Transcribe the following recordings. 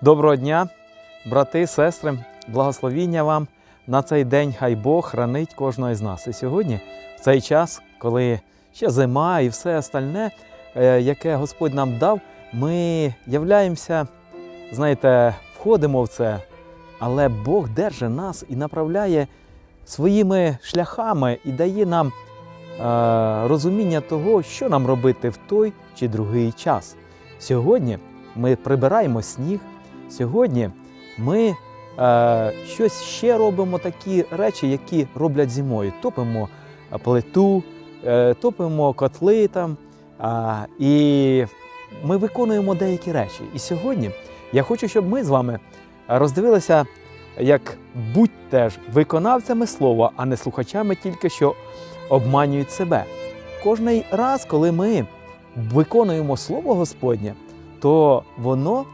Доброго дня, брати, сестри, благословіння вам на цей день. Хай Бог хранить кожного з нас. І сьогодні, в цей час, коли ще зима і все остальне, е, яке Господь нам дав, ми являємося, знаєте, входимо в це, але Бог держить нас і направляє своїми шляхами і дає нам е, розуміння того, що нам робити в той чи другий час. Сьогодні ми прибираємо сніг. Сьогодні ми е, щось ще робимо такі речі, які роблять зимою. Топимо е, плиту, е, топимо котли там. А, і ми виконуємо деякі речі. І сьогодні я хочу, щоб ми з вами роздивилися, як будьте ж виконавцями слова, а не слухачами тільки що обманюють себе. Кожний раз, коли ми виконуємо Слово Господнє, то воно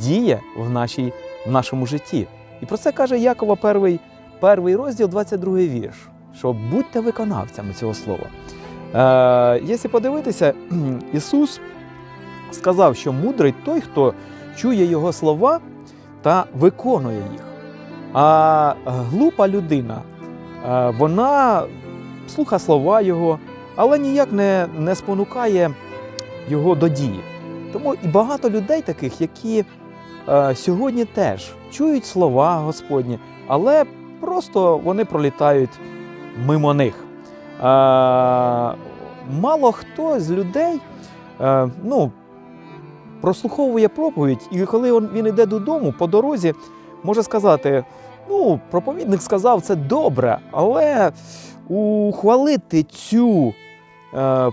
діє в, нашій, в нашому житті. І про це каже Якова, перший, перший розділ, 22 вірш, що будьте виконавцями цього слова. Е, якщо подивитися, Ісус сказав, що мудрий той, хто чує Його слова та виконує їх. А глупа людина, е, вона слуха слова Його, але ніяк не, не спонукає його до дії. Тому і багато людей таких, які е, сьогодні теж чують слова Господні, але просто вони пролітають мимо них. Е, мало хто з людей е, ну, прослуховує проповідь, і коли він, йде додому по дорозі, може сказати: ну, проповідник сказав, це добре, але ухвалити цю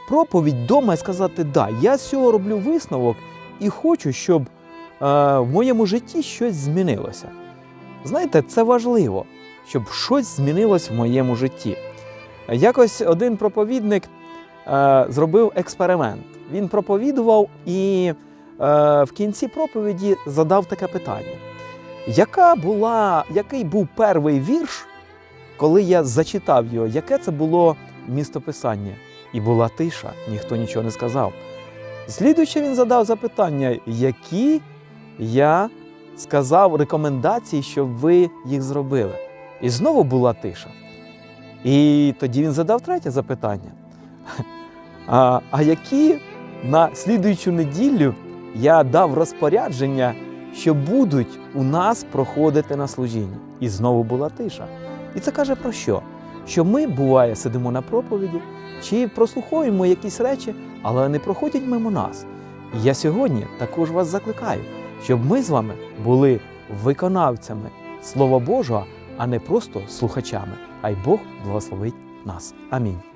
проповідь вдома і сказати, да, я з цього роблю висновок і хочу, щоб е, в моєму житті щось змінилося. Знаєте, це важливо, щоб щось змінилось в моєму житті. Якось один проповідник е, зробив експеримент. Він проповідував і е, в кінці проповіді задав таке питання: яка була, який був перший вірш, коли я зачитав його, яке це було містописання? І була тиша, ніхто нічого не сказав. Слідуючи він задав запитання, які я сказав рекомендації, щоб ви їх зробили. І знову була тиша. І тоді він задав третє запитання. А, а які на слідуючу неділю я дав розпорядження, що будуть у нас проходити на служінні? І знову була тиша. І це каже про що? Що ми, буває, сидимо на проповіді чи прослуховуємо якісь речі, але вони проходять мимо нас. І я сьогодні також вас закликаю, щоб ми з вами були виконавцями Слова Божого, а не просто слухачами. Хай Бог благословить нас. Амінь.